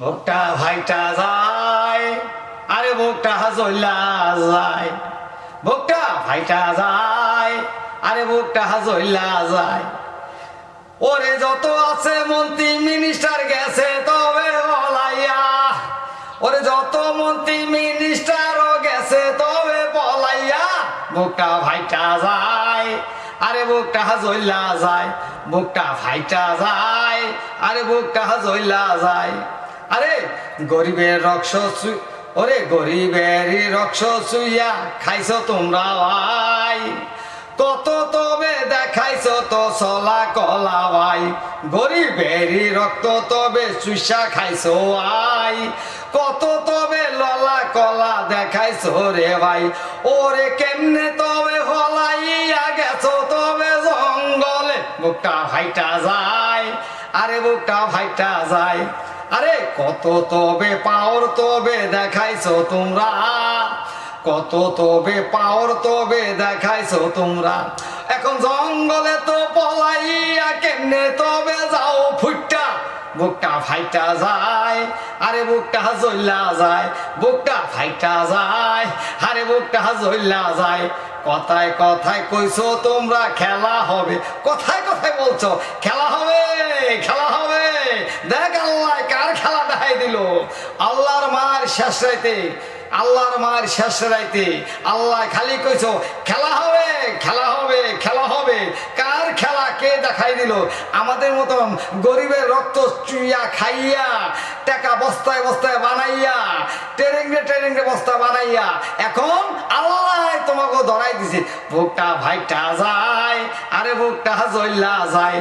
বুকটা ভাইটা যায়, আরে বুকটা হাজল্লা যায়। বুকটা ভাইটা যায়, আরে বুকটা হাজল্লা যায়। ওরে যত আছে মন্ত্রী মিনিস্টার গেছে তবে বলাইয়া। ওরে যত মন্ত্রী মিনিস্টারও গেছে তবে বলাইয়া। বুকটা ভাইটা যায়, আরে বুকটা হাজল্লা যায়। বুকটা ভাইটা যায়, আরে বুকটা হাজল্লা যায়। আরে, গরিবের রক্ষ ওরে গরিবের রক্ষ চুইয়া খাইছ তোমরা ভাই। কত তবে দেখাইছ তো চলা কলা ভাই। গরিবেরই রক্ত তবে চুষা খাইছো আই কত তবে ললা কলা দেখাইছো রে ভাই। ওরে কেমনে তবে হলাইয়া গেছ তবে জঙ্গলে। বুকটা ভাইটা যায়, আরে বুকটা ভাইটা যায়। আরে কত তবে পাওর তবে দেখাইছো তোমরা? কত তবে পাওয়ার তবে দেখাইছো তোমরা? এখন জঙ্গলে তো পলাইয়া কেমনে তবে যাও ফুটটা? বুকটা ফাইটা যায়, আরে বুকটা জ্বললা যায়, বুকটা ফাইটা যায়, আরে বুকটা জ্বললা যায়। কথায় কথায় কইছো তোমরা খেলা হবে। কথায় কথায় বলছো, খেলা হবে খেলা হবে। দেখ আল্লাহ দেখাই দিল। আল্লাহর মার শেষ রাইতে, আল্লাহর মার শেষ রাইতে আল্লাহ খালি কইছো, খেলা হবে খেলা হবে খেলা হবে। কার খেলা কে দেখাই দিল? আমাদের মতন গরিবের রক্ত চুইয়া খাইয়া, টাকা বস্তায় বস্তায় বানাইয়া ট্রেনিংরে ট্রেনিংরে বস্তা বানাইয়া, এখন আল্লাহ তোমাকে ধরাই দিছে। বুকটা ভাইটা যায়, আরে বুকটা জল্লা যায়।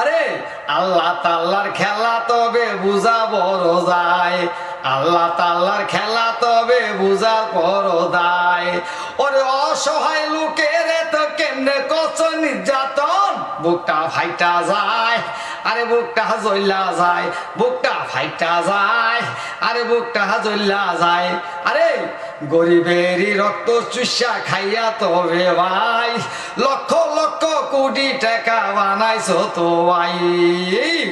আরে, আল্লাহ তাল্লার খেলা তবে বুঝা বড় যায়। আল্লাহ তাল্লার খেলা তবে বুঝা বড় দায় ওরে অসহায় লোকের তো কেমনে কত নির্যাতন? বুকটা ফাইটা যায়। আরে, বুকটা জ্বললা যায়। বুকটা ফাইটা যায়। আরে, বুকটা জ্বললা যায়। আরে, গরিবেরই রক্ত চুষা খাইয়া তবে ভাই, লক্ষ কোটি টাকা বানাইছো তো ভাই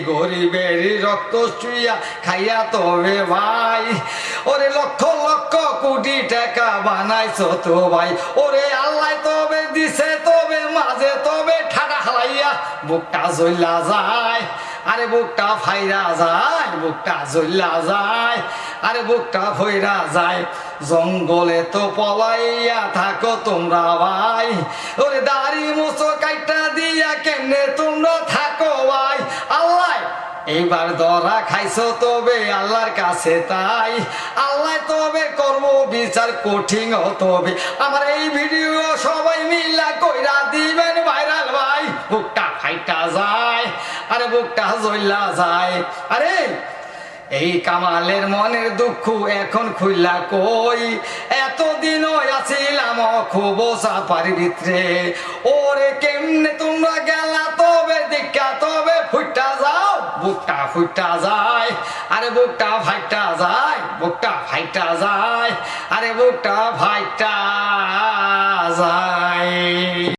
গরিবের রক্ত চুইয়া খাইয়া তবে ভাই। ওরে লক্ষ লক্ষ কোটি টাকা বানাইছো তো ভাই ওরে আল্লাহ তবে দিছে, তবে মাঝে তবে ঠাডা হালাইয়া বুকটা জ্বলা যায়। আরে বুকটা ফাইরা যায়, বুকটা জ্বললা যায়, আরে বুকটা ফইরা যায়। জঙ্গলে তো পলাইয়া থাকো তোমরা ভাই। ওরে দাড়ি মুছো কাইটা দিয়া কেমনে তোমরা থাকো ভাই। আল্লাহ, এইবার ধরা খাইছো তবে আল্লাহর কাছে তাই। আল্লাহ তবে কর্ম বিচার, কঠিন তবে। আমার এই ভিডিও সবাই মিলা কইরা দিবেন ভাইরাল ভাই। বুকটা ফাইটা যায়, আরে বুকটা জ্বললা যায়। আরে, এই কামালের মনের দুঃখ এখন খুললা কই? এতদিন আছিলাম খুব চাপার ভিতরে। ওরে কেমনে তোমরা গেলা, তবে দেখা তবে ফুটা যাও। বুকটা ফুটা যায়, আরে বুকটা ফাইটা যায়, বুকটা ফাইটা যায়, আরে বুকটা ফাইটা যায়।